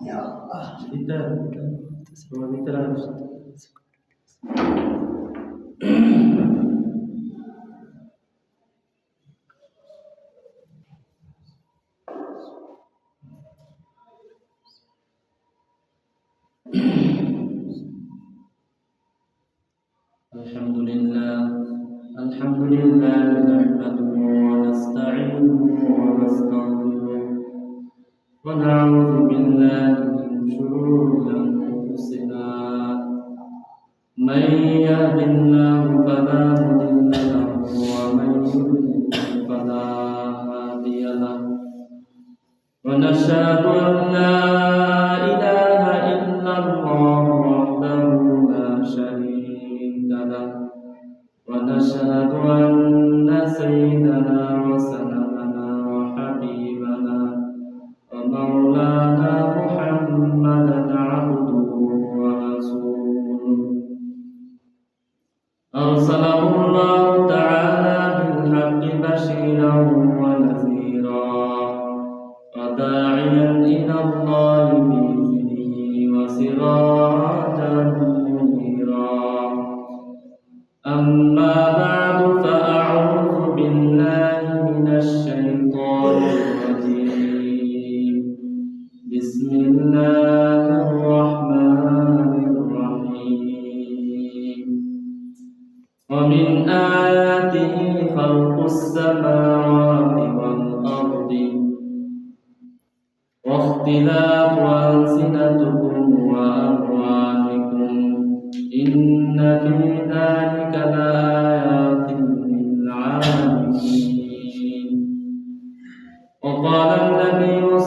Yeah. Uh, it's a little bit of a little bit of a little bit of a little bit of a little bit of a little bit of a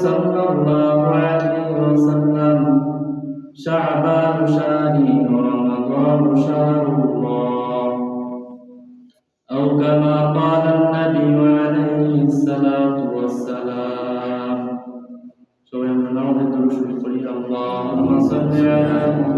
صلى الله عليه وسلم. شعبان شاني ورمضان شهر الله. أو كما قال النبي عليه الصلاة والسلام. سوى من الأرض اللهم صل على محمد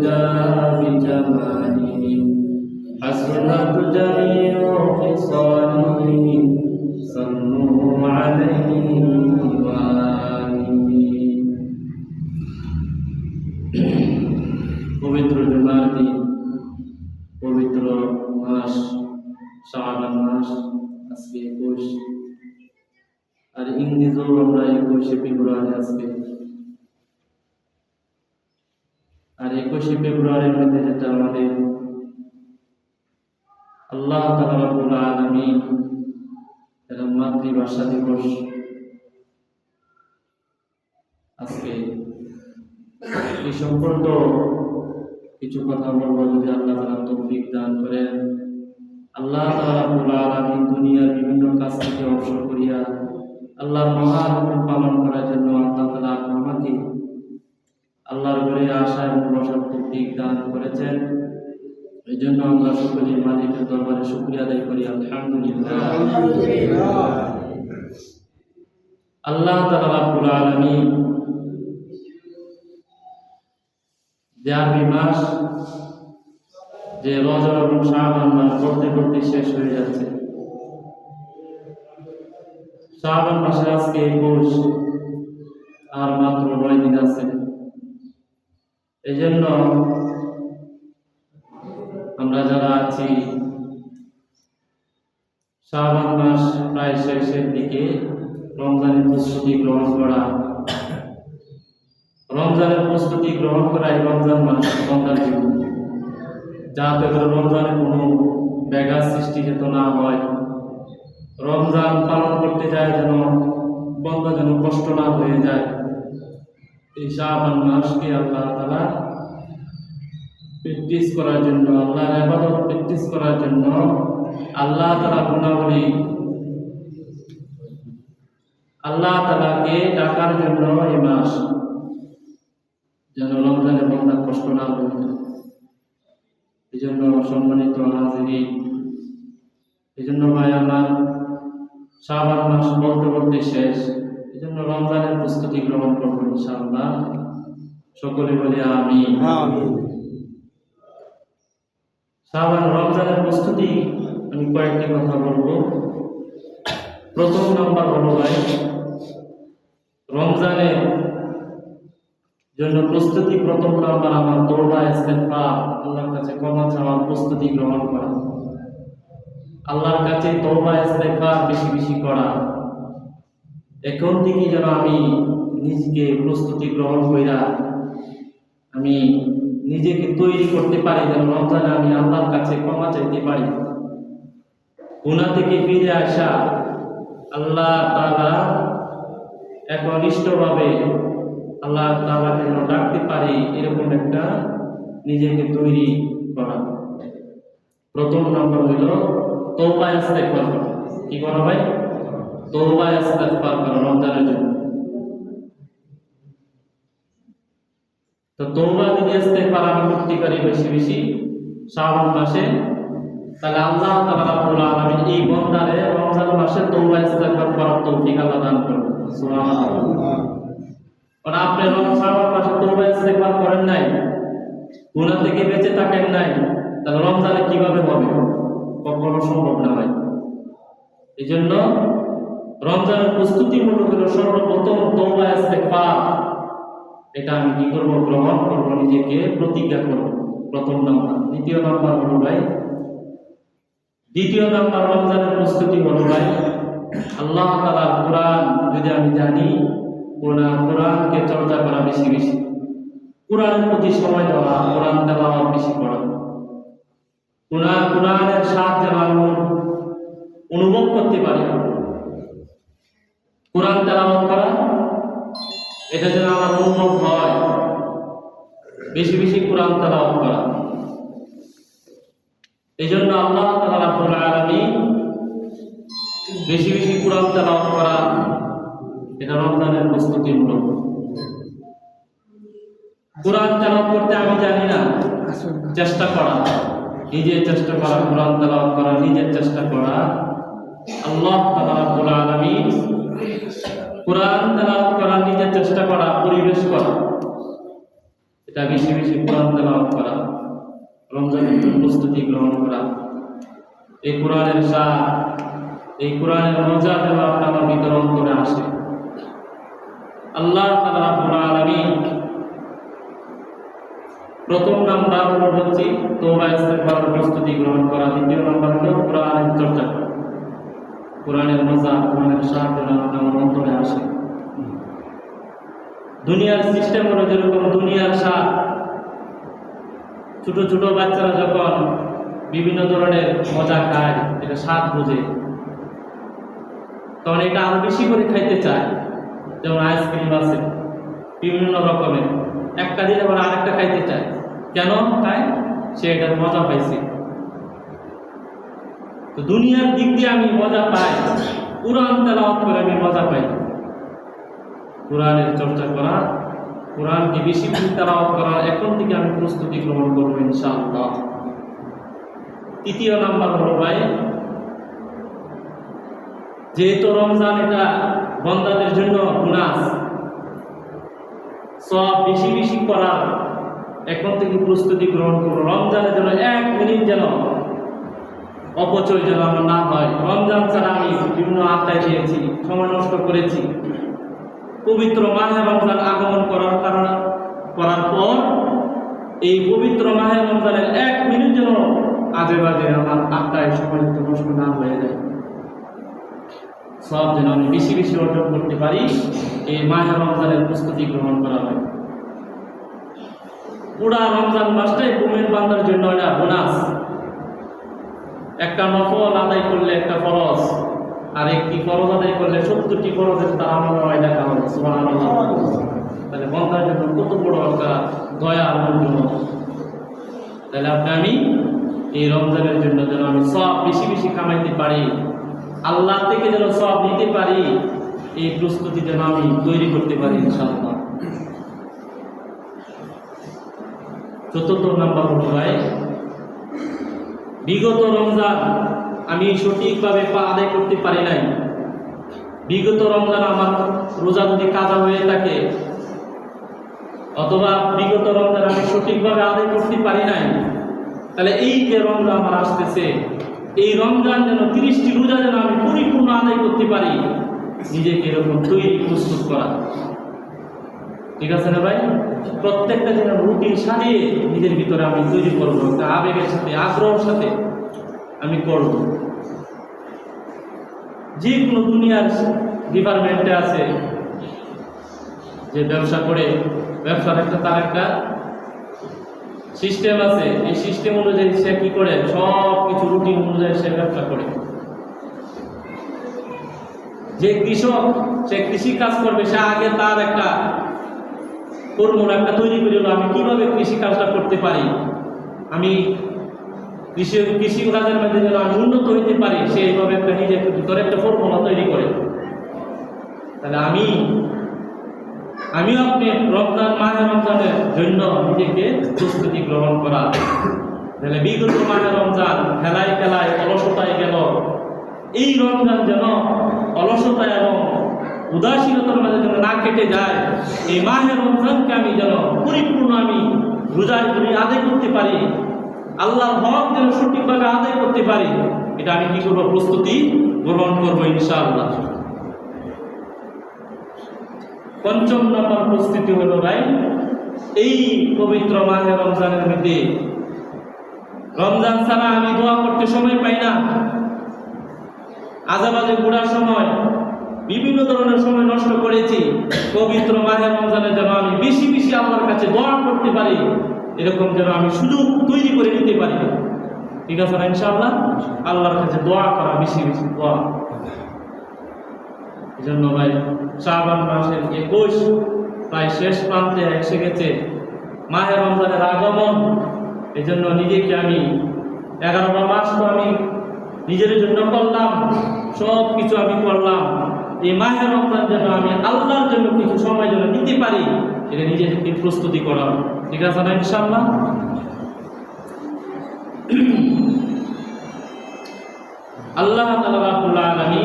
Buddha. দুনিয়ার বিভিন্ন কাজ থেকে অবসর করিয়া আল্লাহর মহান পালন করার জন্য আল্লাহ তালা আমাকে আল্লাহর ঘরে আশা এবং প্রসাদ দিক দান করেছেন। এই জন্য আমরা সকলে মালিকের দরবারে শুক্রিয়া আদায় করি। আলহামদুলিল্লাহ। আল্লাহ তালা রাব্বুল আলামিন যে আরবি মাস যে রজব এবং শাহবান মাস পড়তে পড়তে শেষ হয়ে যাচ্ছে। শাহবান মাসে আজকে একুশ আর মাত্র নয় দিন আছে। এই জন্য আমরা যারা আছি, শাহবান মাস প্রায় শেষের দিকে রমজানের প্রস্তুতি গ্রহণ করা। রমজানের প্রস্তুতি গ্রহণ করা এই রমজান মাস, রমজান জীবন যাতে করে রমজানে কোনো ব্যাঘাত সৃষ্টি যেত না হয়। রমজান পালন করতে যায় যেন বন্ধ যেন কষ্ট না হয়ে যায়। এই শাহবান মাসকে আল্লাহ তারা প্র্যাকটিস করার জন্য, আল্লাহর আবাদত প্র্যাকটিস করার জন্য আল্লাহ তালা গুণাবলী, আল্লাহ তালাকে ডাকার জন্য এই মাস যেন রমজানের বন্ধার কষ্ট না হয়ে যায়। এই জন্য সম্মানিত হাজিরি। এই জন্য ভাই আমার শাবান মাস বলতে বলতে শেষ। এই জন্য রমজানের প্রস্তুতি গ্রহণ করব ইনশাআল্লাহ। সকলে বলে আমি শাবান রমজানের প্রস্তুতি আমি কয়েকটি কথা বলব। প্রথম নম্বর হলো ভাই রমজানের জন্য প্রস্তুতি প্রথম নাম্বার আমার দৌড়া ইস্তেফা আল্লাহর কাছে ক্ষমা চাওয়ার প্রস্তুতি গ্রহণ করা। আল্লাহর কাছে তৌবা ইস্তেফা বেশি বেশি করা। এখন থেকে যেন আমি নিজেকে প্রস্তুতি গ্রহণ কইরা আমি নিজেকে তৈরি করতে পারি, যেন রমজানে আমি আল্লাহর কাছে ক্ষমা চাইতে পারি। গুণা থেকে ফিরে আসা আল্লাহ তাআলা একনিষ্ঠভাবে আল্লাহ তাআলাকে যেন ডাকতে পারি এরকম একটা নিজেকে তৈরি করা। প্রথম নম্বর হইল তৌবা ইস্তেগফার করা। কি করা ভাই? তৌবা ইস্তেগফার করা রমজানের জন্য। তো তৌবা যদি ইস্তেগফার আমি করতে পারি বেশি বেশি শ্রাবণ মাসে, তাহলে আল্লাহ তাআলা রাব্বুল আলামিন এই বন্দারে রমজান মাসে তৌবা ইস্তেগফার করার তৌফিক আল্লাহ দান করবে সুবহানাল্লাহ। আপনি শ্রাবণ মাসে তৌবা ইস্তেগফার করেন নাই, গুনাহ থেকে বেঁচে থাকেন নাই, তাহলে রমজানে কীভাবে হবে? কখনো সম্ভব না হয় এই জন্য রমজানের প্রস্তুতি মনে হলো সর্বপ্রথম তৌবা ইস্তেগফার। এটা আমি কি করব? গ্রহণ করব, নিজেকে প্রতিজ্ঞা করব। প্রথম নাম্বার। দ্বিতীয় নাম্বার হলো ভাই, দ্বিতীয় নাম্বার রমজানের প্রস্তুতি হলো ভাই, আল্লাহ তালার কোরআন যদি আমি জানি কোরআন কোরআনকে চর্চা করা বেশি বেশি। কোরআনের প্রতি সময় দেওয়া, কোরআন তেলাওয়াত বেশি করা। কোরআন কোরআনের যেন আমি অনুভব করতে পারে। কোরআন তেলাওয়াত করা, এটা যেন আমার অনুভব হয়। বেশি বেশি কোরআন তেলাওয়াত করা। এই জন্য আল্লাহ তাআলা রাব্বুল আলামিন বেশি বেশি কোরআন তেলাওয়াত করা এটা রমজানের প্রস্তুতি মূলক। কোরআন তেলাওয়াত করতে আমি জানি না, চেষ্টা করা। নিজের চেষ্টা করা, কোরআন তেলাওয়াত করা, নিজের চেষ্টা করা। আল্লাহ তাআলা রাব্বুল আলামিন কোরআন তেলাওয়াত করা, নিজের চেষ্টা করা, পরিবেশ করা। এটা বেশি বেশি কোরআন তেলাওয়াত করা, রমজানের প্রস্তুতি গ্রহণ করা। এই কোরআনের সার, এই কোরআনের মজা যেন আপনার ভিতর অন্তরে আসে আল্লাহ প্রথম নাম্বার হলো হচ্ছে তোবা ইস্তেগফারের প্রস্তুতি গ্রহণ করা। দ্বিতীয় নাম্বার হলো কোরআনের চর্চা। করা কোরআনের মজা, কোরআনের সাহায্য অন্তরে আসে। দুনিয়ার সিস্টেম হলো যেরকম দুনিয়ার স্বাদ। ছোট ছোট বাচ্চারা যখন বিভিন্ন ধরনের মজা খায়, এটা স্বাদ বোঝে। তখন এটা আরও বেশি করে খাইতে চায়। যেমন আইসক্রিম আছে, বিভিন্ন রকমের। একটা দিন আবার আরেকটা খাইতে চায়। কেন? তাই সে এটার মজা পাইছে। তো দুনিয়ার দিক দিয়ে আমি মজা পাই, কোরআন তেলাওয়াত করে আমি মজা পাই। কোরআনের চর্চা করা কোরআনকে বেশি তেলাওয়াত করা, এখন থেকে আমি প্রস্তুতি গ্রহণ করব ইনশাআল্লাহ। তৃতীয় নাম্বার হলো ভাই, যেহেতু রমজান এটা বন্দাদের জন্য গুনাস সব বেশি বেশি করার এখন থেকে প্রস্তুতি গ্রহণ করব রমজানের জন্য এক মিনিট যেন অপচয় যেন আমার না হয়। রমজান ছাড়া আমি বিভিন্ন আড্ডায় দিয়েছি, সময় নষ্ট করেছি। পবিত্র মাহে রমজান আগমন করার কারণ করার পর এই পবিত্র মাহে রমজানের এক মিনিট যেন আজে বাজে আমার আড্ডায় সময় নষ্ট না হয়ে যায়। সব যেন আমি বেশি বেশি অর্জন করতে পারি, এই মাহে রমজানের প্রস্তুতি গ্রহণ করা হয়। পুরা রমজান মাসটাই কুমের বান্দার জন্য এটা বোনাস। একটা নফল আদায় করলে একটা ফরজ, আর একটি ফরজ আদায় করলে সত্তরটি ফরজের তার আমার হয় দেখা হবে তাহলে বন্ধার জন্য কত বড় একটা দয়া জন্য তাহলে আপনি আমি এই রমজানের জন্য যেন আমি সব বেশি বেশি কামাইতে পারি আল্লাহ থেকে যেন সব নিতে পারি, এই প্রস্তুতি যেন আমি তৈরি করতে পারি, ইনশাআল্লাহ। চতুর্থ নাম্বার হলো ভাই, বিগত রমজান আমি সঠিকভাবে পা আদায় করতে পারি নাই। বিগত রমজান আমার রোজা যদি কাজা হয়ে থাকে, অথবা বিগত রমজান আমি সঠিকভাবে আদায় করতে পারি নাই, তাহলে এই যে রমজান আমার আসতেছে এই রমজান যেন তিরিশটি রোজা যেন আমি পরিপূর্ণ আদায় করতে পারি, নিজেকে এরকম তৈরি প্রস্তুত করা। ঠিক আছে না ভাই? প্রত্যেকটা যেন রুটিন সাজিয়ে নিজের ভিতরে আমি তৈরি করব, একটা আবেগের সাথে, আগ্রহের সাথে আমি করব। যে কোনো দুনিয়ার ডিপার্টমেন্টে আছে, যে ব্যবসা করে, ব্যবসার একটা তার একটা সিস্টেম আছে। এই সিস্টেম অনুযায়ী সে কি করে? সব কিছু রুটিন অনুযায়ী সে ব্যবসা করে। যে কৃষক, সে কৃষি কাজ করবে, সে আগে তার একটা ফর্মুলা একটা তৈরি করে আমি কীভাবে কৃষি কাজটা করতে পারি? আমি কৃষি কৃষি কাজের মধ্যে যেন আমি উন্নত হইতে পারি? সে এইভাবে একটা নিজের ভিতরে একটা ফর্মুলা তৈরি করে। তাহলে আমি আমিও আপনি রমজান মাহে রমজানের জন্য নিজেকে প্রস্তুতি গ্রহণ করা। তাহলে বিগত মাহে রমজান খেলায় খেলায় অলসতায় গেল। এই রমজান যেন অলসতায় এবং উদাসীনতার মাঝে যেন না কেটে যায়, এই মাহে রমজানকে আমি যেন পরিপূর্ণ আমি রোজায় করে, আদায় করতে পারি, আল্লাহর হক যেন সঠিকভাবে আদায় করতে পারি, এটা আমি কি করব? প্রস্তুতি গ্রহণ করব ইনশাআল্লাহ। পঞ্চম নম্বর প্রস্তুতি হলো, ভাই, এই পবিত্র মাহে রমজানের মধ্যে রমজান ছাড়া আমি দোয়া করতে সময় পাই না। আজাবাজে ঘোরার সময়, বিভিন্ন ধরনের সময় নষ্ট করেছি। পবিত্র মাহে রমজানে যেন আমি বেশি বেশি আল্লাহর কাছে দোয়া করতে পারি, এরকম যেন আমি সুযোগ তৈরি করে নিতে পারি। ঠিক আছে না, ইনশাআল্লাহ? আল্লাহর কাছে দোয়া করা বেশি বেশি দোয়া। জন্য ভাই শ্রাবণ মাসের একুশ, প্রায় শেষ প্রান্তে এসে গেছে। মাহে রমজানের আগমন এই জন্য নিজেকে আমি এগারোটা মাস তো আমি নিজের জন্য করলাম সব কিছু আমি করলাম। এই মাহে রমজান যেন আমি আল্লাহর জন্য কিছু সময় যেন নিতে পারি এটা নিজেকে প্রস্তুতি করা। ঠিক আছে না ইনশাল্লাহ আল্লাহ তালা আলমী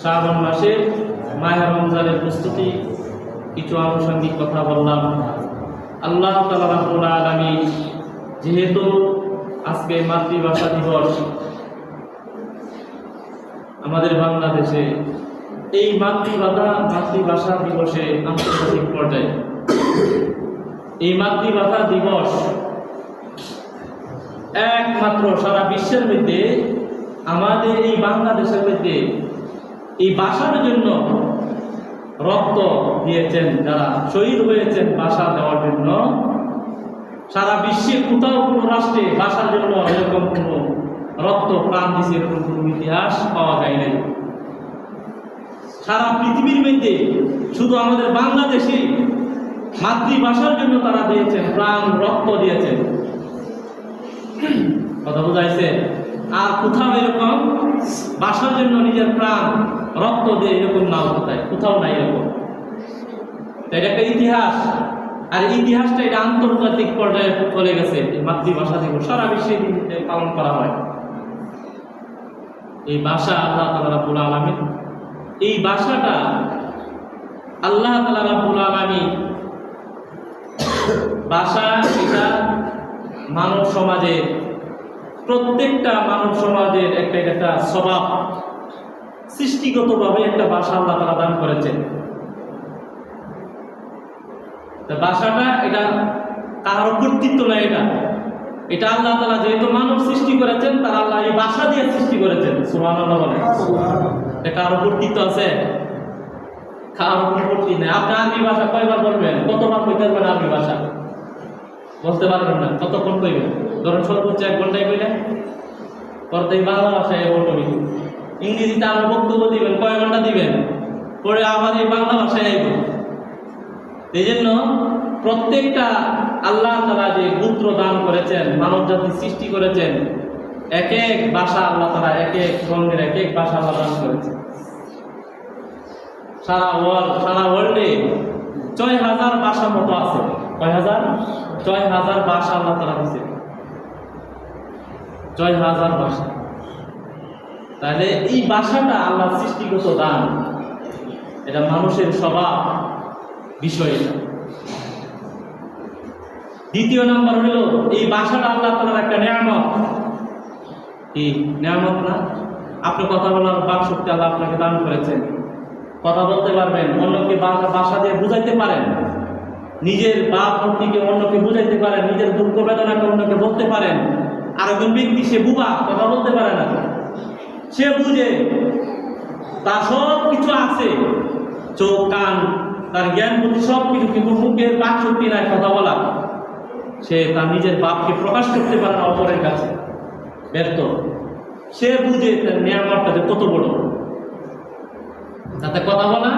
শ্রাবণ মাসে মাহে রমজানের প্রস্তুতি, কিছু আনুষঙ্গিক কথা বললাম। আল্লাহ তালা রাবুল আলমী যেহেতু আজকে মাতৃভাষা দিবস, আমাদের বাংলাদেশে এই মাতৃভাষা মাতৃভাষা দিবসে আন্তর্জাতিক পর্যায়ে এই মাতৃভাষা দিবস একমাত্র সারা বিশ্বের মধ্যে, আমাদের এই বাংলাদেশের মধ্যে এই ভাষার জন্য রক্ত দিয়েছেন যারা, শহীদ হয়েছেন বাসা দেওয়ার জন্য। সারা বিশ্বে কোথাও কোনো রাষ্ট্রে ভাষার জন্য এরকম কোনো রক্ত, প্রাণ দিছে এরকম কোনো ইতিহাস পাওয়া যায় নাই। সারা পৃথিবীর মধ্যে শুধু আমাদের বাংলাদেশে মাতৃভাষার জন্য তারা দিয়েছেন, প্রাণ, রক্ত দিয়েছেন। কথা বোঝাইছে? আর কোথাও এরকম বাসার জন্য নিজের প্রাণ, রক্ত দিয়ে এরকম নাও কোথায় কোথাও নাই এরকম। এটা একটা ইতিহাস। আর ইতিহাসটা এটা আন্তর্জাতিক পর্যায়ে চলে গেছে মাতৃভাষা দিবস। সারা বিশ্বে পালন করা হয়। এই ভাষা আল্লাহ তালা রাবুল আলমী এই ভাষাটা আল্লাহ তালা রাবুল আলমী ভাষা, এটা মানব সমাজে প্রত্যেকটা মানব সমাজের একটা একটা স্বভাব। সৃষ্টিগতভাবে একটা ভাষা আল্লাহ তারা দান করেছেন। ভাষাটা এটা কারও কর্তৃত্ব নয় এটা। এটা আল্লাহ তালা যেহেতু মানব সৃষ্টি করেছেন তারা আল্লাহ এই ভাষা দিয়ে সৃষ্টি করেছেন। সুমান বলে কারও কর্তৃত্ব আছে? কারও কর্তৃত্ব নেই। আপনি আরবি ভাষা কয়বার বলবেন? কতবার কইতে পারবেন আরবি ভাষা? বলতে পারবেন না। কতক্ষণ কইবেন? ধরুন সর্বোচ্চ এক ঘন্টায় কইলেন পরে বাংলা ভাষায় অটোমেটিক ইংরেজিতে আরও বক্তব্য দিবেন, কয় ঘণ্টা দিবেন? পরে আবার এই বাংলা ভাষায় আইব। এই জন্য প্রত্যেকটা আল্লাহ তারা যে পুত্র দান করেছেন, মানব জাতি সৃষ্টি করেছেন, এক এক ভাষা আল্লাহ তারা এক এক রঙের এক এক ভাষা আল্লাহ দান করেছেন। সারা ওয়ার্ল্ড সারা ওয়ার্ল্ডে ছয় হাজার ভাষা মতো আছে। কয় হাজার? ছয় হাজার ভাষা আল্লাহ তারা দিচ্ছে ছয় হাজার বাসা। তাহলে এই বাসাটা আল্লাহ সৃষ্টিগত দান। এটা মানুষের স্বভাব বিষয় দ্বিতীয় নম্বর হলো, এই ভাষাটা আল্লাহ তালার একটা নিয়ামত। কি? নিয়ামত না? আপনি কথা বলার বাক শক্তি আল্লাহ আপনাকে দান করেছেন। কথা বলতে পারবেন, অন্যকে বা- ভাষা দিয়ে বুঝাইতে পারেন। নিজের বাপ অন্যকে বুঝাইতে পারেন, নিজের দুঃখ বেদনাকে অন্যকে বলতে পারেন। আর একজন ব্যক্তি, সে বুবা, কথা বলতে পারে না। সে বুঝে তার সব কিছু আছে। চোখ, কান, তার জ্ঞান বুদ্ধি, সব কিছু, কিন্তু মুখের বাক শক্তি নাই কথা বলা। সে তার নিজের বাপকে প্রকাশ করতে পারে না অপরের কাছে। ব্যর্থ। সে বুঝে তার নিয়ামতটা যে কত বড়। তাতে কথা বলা,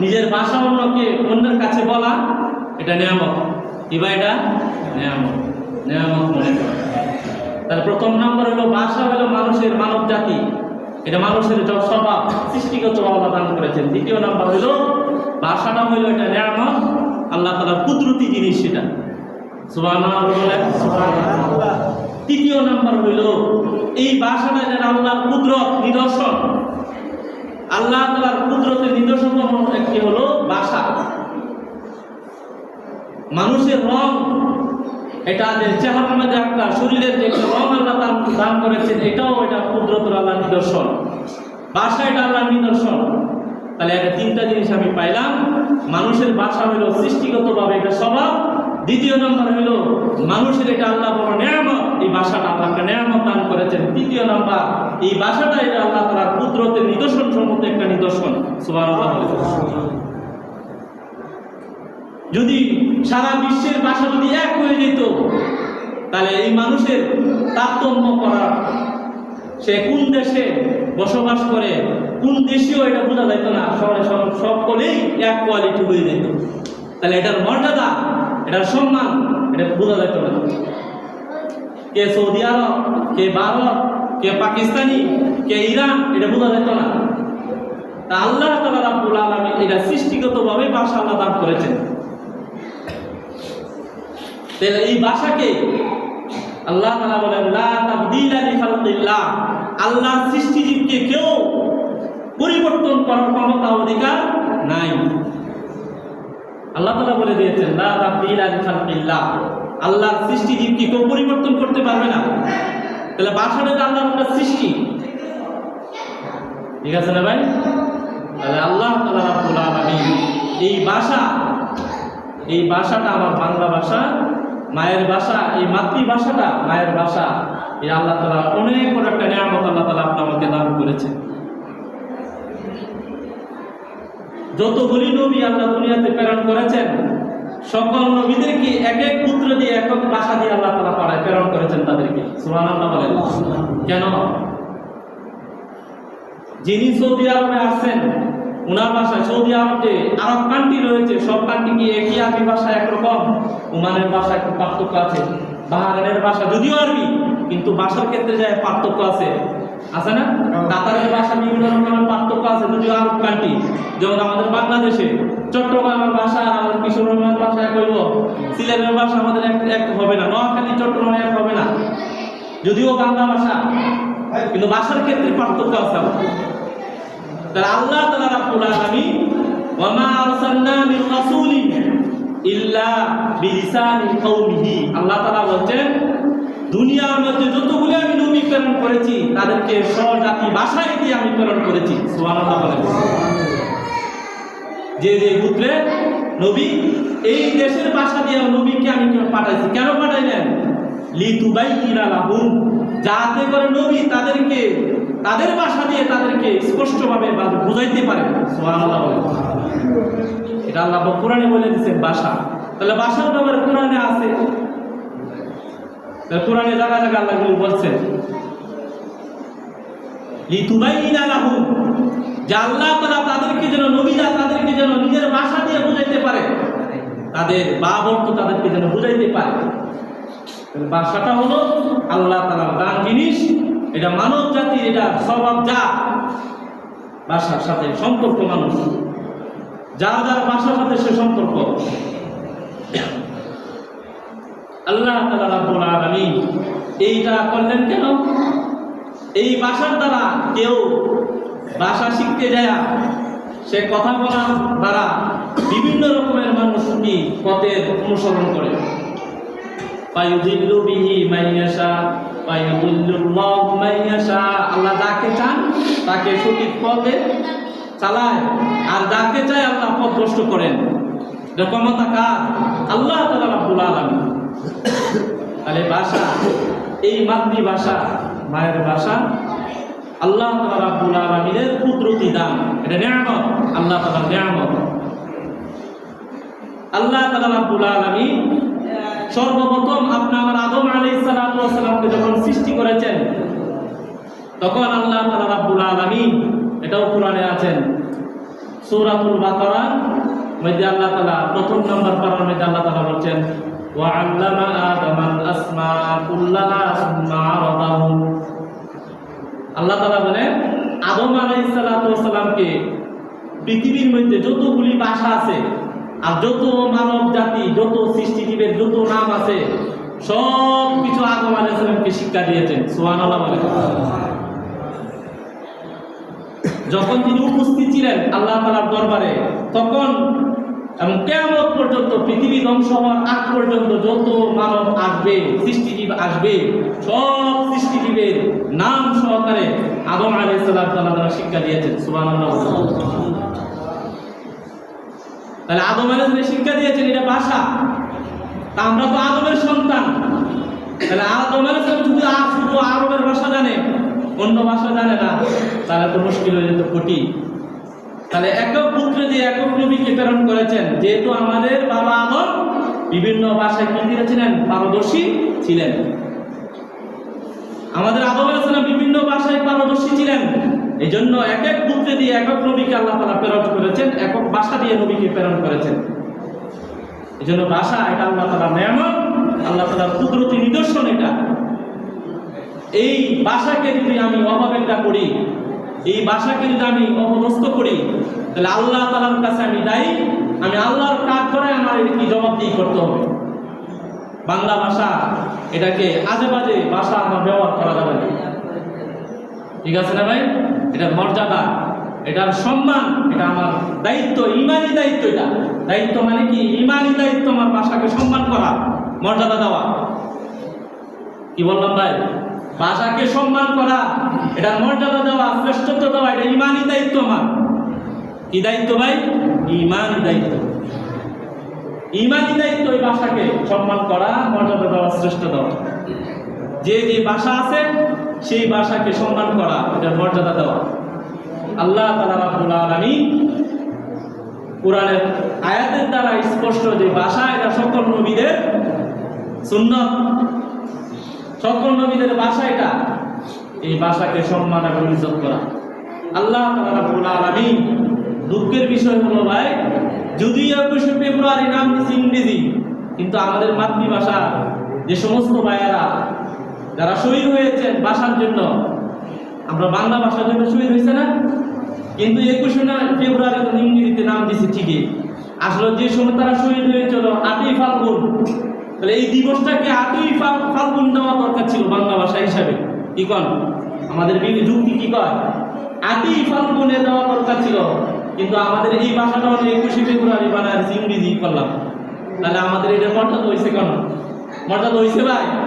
নিজের ভাষা অন্যকে, অন্যের কাছে বলা, এটা নিয়ামত। কিবা এটা? নিয়ামত। নিয়ামত মনে করা। তার প্রথম নম্বর হলো ভাষা হলো মানুষের মানব জাতি। এটা মানুষের স্বভাব, সৃষ্টিগত আল্লাহ দান করেছেন। দ্বিতীয় নম্বর হলো ভাষাটা হইল এটা নিয়ামত, আল্লাহ তালার কুদরতি জিনিস সেটা। তৃতীয় নম্বর হইল এই ভাষাটা যেন আল্লাহর কুদরত, নিদর্শন। আল্লাহ তালার কুদরতের নিদর্শন একটি হলো ভাষা মানুষের রং এটা যে চেহারার মধ্যে একটা শরীরের যে একটা রং আল্লাহ দান দান করেছেন, এটাও এটা কুদরতের আল্লাহ নিদর্শন। বাসা এটা আল্লাহ নিদর্শন। তাহলে একটা তিনটা জিনিস আমি পাইলাম। মানুষের বাসা হইল সৃষ্টিগতভাবে এটা স্বভাব। দ্বিতীয় নম্বর হইল মানুষের এটা আল্লাহ বড় নিয়ামত। এই বাসাটা আল্লাহ একটা নিয়ামত দান করেছেন। তৃতীয় নম্বর, এই বাসাটা এটা আল্লাহ তালার কুদরতের নিদর্শন সম্বন্ধে একটা নিদর্শন। সুবহানাল্লাহ যদি সারা বিশ্বের ভাষা যদি এক হয়ে যেত, তাহলে এই মানুষের তারতম্য করা, সে কোন দেশে বসবাস করে, কোন দেশেও এটা বোঝা যেত না সবাই সব, সকলেই এক কোয়ালিটি হয়ে যেত। তাহলে এটার মর্যাদা, এটার সম্মান, এটা বোঝা যেত না। কে সৌদি আরব, কে ভারত, কে পাকিস্তানি, কে ইরান, এটা বোঝা যেত না। তা আল্লাহ তালা রাব্বুল আলামিন এটা সৃষ্টিগতভাবে ভাষা আল্লাহ দান করেছেন। তাহলে এই ভাষাকে আল্লাহ তাআলা বলেন, লা আল্লাহ সৃষ্টিজীবকে কেউ পরিবর্তন করার ক্ষমতা, অধিকার নাই। আল্লাহ তাআলা বলে দিয়েছেন, লা তাবদীলা লিখালকিল্লাহ। আল্লাহ সৃষ্টিজীবকে কেউ পরিবর্তন করতে পারবে না। তাহলে ভাষাটা তো আল্লাহর একটা সৃষ্টি। ঠিক আছে না ভাই? তাহলে আল্লাহ রাব্বুল আলামিন এই ভাষা, এই ভাষাটা আমার বাংলা ভাষা মায়ের ভাষা, এই মাতৃভাষাটা মায়ের ভাষা, এই আল্লাহ তালা অনেক বড় একটা নিয়ামত আল্লাহ তালা আপনি আমাকে দান করেছে যতগুলি নবী আল্লাহ দুনিয়াতে প্রেরণ করেছেন, সকল নবীদেরকে এক এক পুত্র দিয়ে এক এক ভাষা দিয়ে আল্লাহ তালা পাড়ায় প্রেরণ করেছেন তাদেরকে। সুহান আল্লাহ বলেন। কেন? যিনি সৌদি আরবে আসছেন ওনার ভাষায় সৌদি আরবে আরব কান্ট্রি রয়েছে সব কান্ট্রি কি একই আরবি ভাষা একরকম? ওমানের ভাষা একটু পার্থক্য আছে। বাহারের ভাষা যদিও আরবি কিন্তু ভাষার ক্ষেত্রে যায় পার্থক্য আছে। আছে না? কাতারের ভাষা বিভিন্ন রকমের পার্থক্য আছে যদিও আরব কান্ট্রি যেমন আমাদের বাংলাদেশে চট্টগ্রামের ভাষা আর আমাদের কিশোরগঞ্জের ভাষা এক হইব। সিলেটের ভাষা আমাদের এক এক হবে না। নোয়াখালী চট্টগ্রামে এক হবে না। যদিও বাংলা ভাষা কিন্তু ভাষার ক্ষেত্রে পার্থক্য আছে আবার। তাহলে আল্লাহ তাআলা রাব্বুল আলামিন ওয়া মা আরসালনা মিন রাসূলিন ইল্লা বিলিসানি কওমিহি। আল্লাহ তাআলা বলছেন, দুনিয়ার মধ্যে যতগুলো আমি নবী প্রেরণ করেছি, তাদেরকে স্বজাতি ভাষায় দিয়ে আমি প্রেরণ করেছি। সুবহানাল্লাহ বলেন। যে যে পুত্রে নবী, এই দেশের ভাষা দিয়ে নবীকে আমি পাঠাইছি? কেন পাঠাইলেন? লিতুবাইয়িনা লাহুম, যাতে করে নবী তাদেরকে তাদের ভাষা দিয়ে তাদেরকে স্পষ্টভাবে বুঝাইতে পারে। এটা আল্লাহ কোরআনে বলে দিয়েছেন, ভাষা। তাহলে ভাষার ব্যাপারে কোরআনে আছে? কোরআনে জায়গা জায়গা আল্লাহ এগুলো বলছেন যে আল্লাহ তাআলা তাদেরকে যেন তাদেরকে যেন নিজের ভাষা দিয়ে বুঝাইতে পারে, তাদের অর্থ তাদেরকে যেন বুঝাইতে পারে। ভাষাটা হলো আল্লাহ জিনিস। এটা মানব জাতির এটা স্বভাব যা। ভাষার সাথে সম্পর্ক মানুষ। যার যার ভাষার সাথে সে সম্পর্ক। আল্লাহ আলামিন এইটা করলেন কেন? এই ভাষার দ্বারা কেউ ভাষা শিখতে যায় সে কথা বলার দ্বারা বিভিন্ন রকমের মানুষ কি পথের অনুসরণ করে। পায়ুদিল্লু বিহি মাইয়াশা আল্লাহ যাকে চান, তাকে সঠিক পথে চালায়। আর যাকে চায়, আল্লাহ পথ ভ্রষ্ট করেন ক্ষমতা কার? আল্লাহ তাআলা রাব্বুল আলামিন। তাহলে ভাষা, এই মাতৃভাষা মায়ের ভাষা, আল্লাহ তাআলা রাব্বুল আলামিনের কুদরতি দান। এটা নিয়ামত, আল্লাহ তাআলার নিয়ামত। আল্লাহ তাআলা রাব্বুল আলামিন সর্বপ্রথম আপনার আদম আলাইহিস সালাতু ওয়াস সালামকে যখন সৃষ্টি করেছেন তখন আল্লাহ তাআলা রাব্বুল আলামিন এটাও কোরআনে আছেন সূরাতুল বাকারা মধ্যে আল্লাহ তাআলা প্রথম নম্বর পারার মধ্যে আল্লাহ তাআলা বলছেন وعلم آدم الأسماء كلها ثم عرضهم আল্লাহ তাআলা বলেন আদম আলাইহিস সালাতু ওয়াস সালামকে পৃথিবীর মধ্যে যতগুলি ভাষা আছে আর যত মানব জাতি, যত সৃষ্টিজীবের যত নাম আছে সব কিছু আদম আলাইহিস সালামকে শিক্ষা দিয়েছেন। সুবহানাল্লাহ বলেন যখন তিনি উপস্থিত ছিলেন আল্লাহ তাআলার দরবারে, তখন এবং কেমন পর্যন্ত পৃথিবী ধ্বংস হওয়ার আগ পর্যন্ত যত মানব আসবে সৃষ্টিজীব আসবে, সব সৃষ্টিজীবের নাম সহকারে আদম আলাইহিস সালাম তাআলা শিক্ষা দিয়েছেন। সুবহানাল্লাহ তাহলে আদম আলাইহিস শিক্ষা দিয়েছেন, এটা ভাষা। তা আমরা তো আদমের সন্তান। তাহলে আদম আলাইহিস যদি আর শুধু আরবের ভাষা জানে, অন্য ভাষা জানে না, তাহলে তো মুশকিল হয়ে যেত কঠিন তাহলে একক পুত্র দিয়ে একক নবীকে প্রেরণ করেছেন, যেহেতু আমাদের বাবা আদম বিভিন্ন ভাষায় কি দিয়েছিলেন পারদর্শী ছিলেন। আমাদের আদম আলাইহিস বিভিন্ন ভাষায় পারদর্শী ছিলেন। এই জন্য এক এক পুত্রে দিয়ে একক নবীকে আল্লাহ তালা প্রেরণ করেছেন একক ভাষা দিয়ে নবীকে প্রেরণ করেছেন। এই জন্য ভাষা, এটা আল্লাহ তালা নিয়ামত, আল্লাহ তালার কুদরতি নিদর্শন এটা। এই ভাষাকে যদি আমি অবহেলা করি, এই ভাষাকে যদি আমি অপদস্থ করি, তাহলে আল্লাহ তালার কাছে আমি দায়ী, আমি আল্লাহর কাজ করে আমার কি জবাবদিহি করতে হবে। বাংলা ভাষা এটাকে আজে বাজে ভাষা আমার ব্যবহার করা যাবে না। ঠিক আছে না ভাই? এটার মর্যাদা এটার সম্মান, এটা আমার দায়িত্ব, ইমানি দায়িত্ব এটা। দায়িত্ব মানে কি? ইমানি দায়িত্ব আমার ভাষাকে সম্মান করা, মর্যাদা দেওয়া। কি বললাম ভাই? ভাষাকে সম্মান করা, এটা মর্যাদা দেওয়া, শ্রেষ্ঠত্ব দেওয়া, এটা ইমানই দায়িত্ব আমার। কি দায়িত্ব ভাই? ইমানই দায়িত্ব। ইমানই দায়িত্ব এই ভাষাকে সম্মান করা, মর্যাদা দেওয়া শ্রেষ্ঠ দেওয়া। যে যে ভাষা আছে সেই ভাষাকে সম্মান করা, এটার মর্যাদা দেওয়া। আল্লাহ তালা রাবুল আলমী কোরআনের আয়াতের দ্বারা স্পষ্ট যে ভাষা, এটা সকল নবীদের সুন্নত। সকল নবীদের ভাষা এটা। এই ভাষাকে সম্মান এবং ইজ্জত করা। আল্লাহ তাআলা রাব্বুল আলামিন দুঃখের বিষয় হলো ভাই, যদি একুশে ফেব্রুয়ারি নাম দিচ্ছে ইংরেজি, কিন্তু আমাদের মাতৃভাষা যে সমস্ত ভাইয়ারা যারা শহীদ হয়েছেন বাসার জন্য, আমরা বাংলা ভাষার জন্য শহীদ হয়েছে না? কিন্তু একুশে না ফেব্রুয়ারি তো ইংরেজিতে নাম দিছে ঠিকই। আসলে যে সময় তারা শহীদ হয়েছিল, আটই ফাল্গুন। তাহলে এই দিবসটাকে আটই ফাল- ফাল্গুন দেওয়া দরকার ছিল বাংলা ভাষা হিসাবে। কি কন? আমাদের যুক্তি কি কয়? আটই ফাল্গুনে দেওয়া দরকার ছিল। কিন্তু আমাদের এই ভাষাটা হলো একুশে ফেব্রুয়ারি বানায় ইংরেজি করলাম। তাহলে আমাদের এটা মর্যাদা হয়েছে কেন? মর্যাদা হয়েছে ভাই?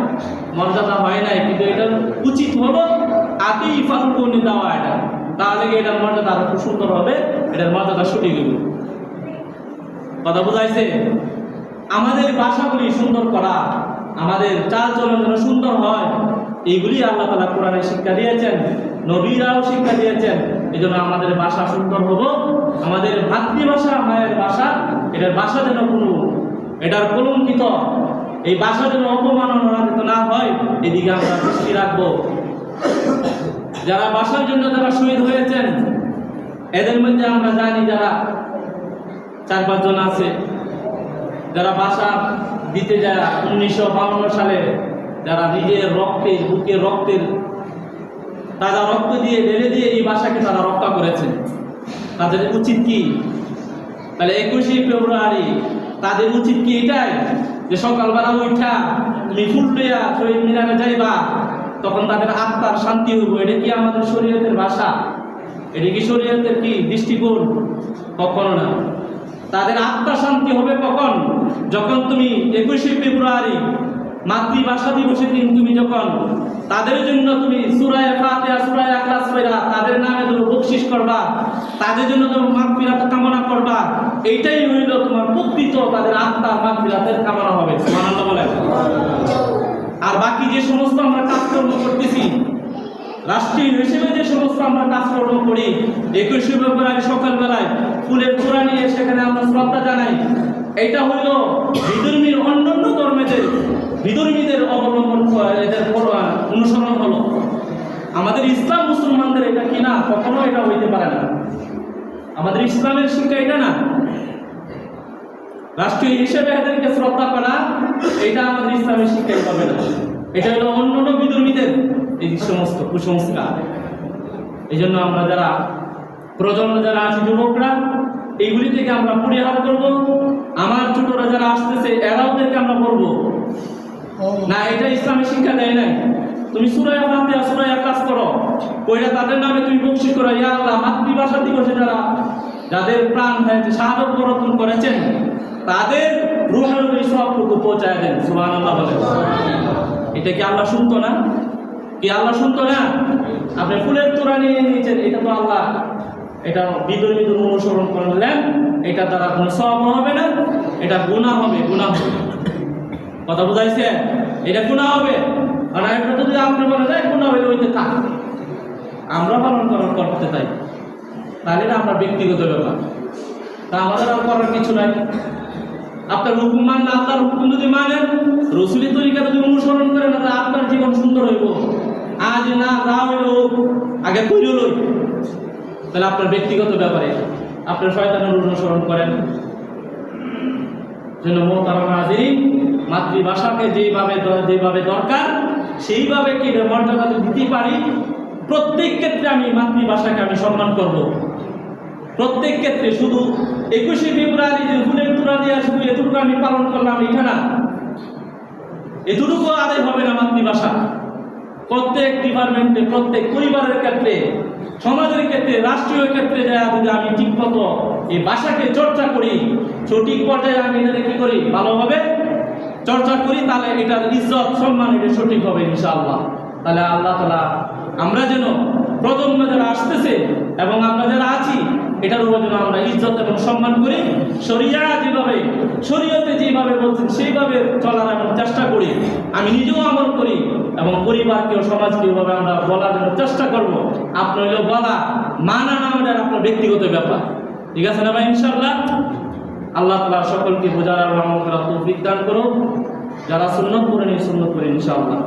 মর্যাদা হয় নাই, কিন্তু এটা উচিত হলো আতি ফালকুনি দেওয়া এটা। তাহলে এটার মর্যাদা আরও সুন্দর হবে? এটার মর্যাদা সঠিক হবে। কথা বুঝাইছে? আমাদের ভাষাগুলি সুন্দর করা, আমাদের চাল চলন যেন সুন্দর হয়, এইগুলি আল্লাহ তালা কোরআনে শিক্ষা দিয়েছেন, নবীরাও শিক্ষা দিয়েছেন এই জন্য আমাদের বাসা সুন্দর হব আমাদের মাতৃভাষা, মায়ের ভাষা, এটার ভাষা যেন কোনো, এটার কলঙ্কিত এই ভাষা যেন অপমাননা না হয়, এদিকে আমরা দৃষ্টি রাখব। যারা বাসার জন্য যারা শহীদ হয়েছেন, এদের মধ্যে আমরা জানি যারা চার পাঁচজন আছে। যারা বাসা দিতে যায় উনিশশো সালে, যারা নিজের রক্তের, বুকের রক্তের তারা রক্ত দিয়ে ঢেলে দিয়ে এই বাসাকে তারা রক্ষা করেছেন তাদের উচিত কি? তাহলে একুশে ফেব্রুয়ারি তাদের উচিত কি এটাই? যে সকালবেলা উঠা তুমি ফুল লইয়া শহীদ মিনারে যাইবা, তখন তাদের আত্মার শান্তি হইব। এটা কি আমাদের শরীয়তের ভাষা? এটা কি শরীয়তের কি দৃষ্টিকোণ? কখনো না। তাদের আত্মা শান্তি হবে কখন? যখন তুমি একুশে ফেব্রুয়ারি মাতৃভাষা দিবসের দিন তুমি যখন তাদের জন্য তুমি সুরায় ফাতিহা, সুরায় আখলাস পড়া, তাদের নামে তুমি বকশিস করবা, তাদের জন্য তুমি মাগফিরাত কামনা করবা, এইটাই হইল তোমার প্রকৃত তাদের আত্মা মাগফিরাতের কামনা হবে। সুবহানাল্লাহ বলেন। আর বাকি যে সমস্ত আমরা কাজকর্ম করতেছি, রাষ্ট্রীয় হিসেবে যে সমস্ত আমরা কাজকর্ম করি, একুশে ফেব্রুয়ারি সকালবেলায় ফুলের তোড়া নিয়ে সেখানে আমরা শ্রদ্ধা জানাই। এটা হইল বিধর্মীর ধর্মেদের বিধর্মীদের অবলম্বন এদের অনুসরণ হলো। আমাদের ইসলাম মুসলমানদের এটা কি না? কখনো এটা হইতে পারে না। আমাদের ইসলামের শিক্ষা এটা না। রাষ্ট্রীয় হিসেবে এদেরকে শ্রদ্ধা করা, এটা আমাদের ইসলামের শিক্ষাই পাবে না। এটা হলো অন্য অন্য বিধর্মীদের এই সমস্ত কুসংস্কার। এই জন্য আমরা যারা প্রজন্ম যারা আছে, যুবকরা, এইগুলি থেকে আমরা পরিহার করব। আমার ছোটরা যারা আসতেছে, এরাও থেকে আমরা বলব না, এটা ইসলামের শিক্ষা দেয় নাই। তুমি সুরায় ফাতিহা সুরায় কাজ করো। কইরা তাদের নামে তুমি বকশিস করো, ইয়া আল্লাহ, মাতৃভাষা দিবসে যারা, যাদের প্রাণ হয়েছে, শাহাদত বরণ করেছেন, তাদের রুহের ওই সবটুকু পৌঁছায় দেন। সুবহানাল্লাহ বলেন। এটা কি আল্লাহ শুনতো না? কি আল্লাহ শুনতো না? আপনি ফুলের তোরা নিয়ে নিয়েছেন, এটা তো আল্লাহ। এটা বিদর বিদর অনুসরণ করলেন, এটা দ্বারা কোনো সব হবে না, এটা গুণা হবে গুণা হবে। কথা বুঝাইছে? এটা গুণা হবে? আর একটা যদি আপনি বলে যায় গুণা হইলে হইতে থাক আমরা পালন করার করতে তাই তাহলে এটা আপনার ব্যক্তিগত ব্যাপার। তা আমাদের আর করার কিছু নাই। আপনার হুকুম মানলে আল্লাহর হুকুম যদি মানেন রসুলি তরিকা যদি অনুসরণ করেন, তাহলে আপনার জীবন সুন্দর হইব। আজ না, যা হইল, আগে কইল লই। তাহলে আপনার ব্যক্তিগত ব্যাপারে আপনার শয়তানের অনুসরণ করেন। জন্য মোহতারাম হাজিরিন মাতৃভাষাকে যেভাবে যেভাবে দরকার, সেইভাবে কি মর্যাদা দিতে পারি। প্রত্যেক ক্ষেত্রে আমি মাতৃভাষাকে আমি সম্মান করব। প্রত্যেক ক্ষেত্রে শুধু একুশে ফেব্রুয়ারি যে ফুলের তুলা দেওয়া শুধু এতটুকু আমি পালন করলাম এটা না। এতটুকু আদায় হবে না মাতৃভাষা। প্রত্যেক ডিপার্টমেন্টে প্রত্যেক পরিবারের ক্ষেত্রে, সমাজের ক্ষেত্রে, রাষ্ট্রীয় ক্ষেত্রে যায় যদি আমি ঠিক মতো এই ভাষাকে চর্চা করি, সঠিক পর্যায়ে আমি এটা কি করি? ভালোভাবে চর্চা করি, তাহলে এটার ইজ্জত, সম্মান এটা সঠিক হবে ইনশাআল্লাহ। তাহলে আল্লাহ তালা আমরা যেন প্রজন্ম যারা আসতেছে এবং আমরা যারা আছি, এটার উপর যেন আমরা ইজ্জত এবং সম্মান করি, শরিয়া যেভাবে, শরীয়তে যেভাবে বলছেন, সেইভাবে চলার এবং চেষ্টা করি। আমি নিজেও আমল করি এবং পরিবারকেও সমাজকে ওইভাবে আমরা বলার জন্য চেষ্টা করব। আপনার বলা, মানা না আমাদের আপনার ব্যক্তিগত ব্যাপার। ঠিক আছে না ভাই ইনশাল্লাহ আল্লাহ তালা সকলকে বোঝার আর আমল করার তৌফিক দান করুন। যারা সুন্নত করেন এই সুন্নত করেন ইনশাআল্লাহ।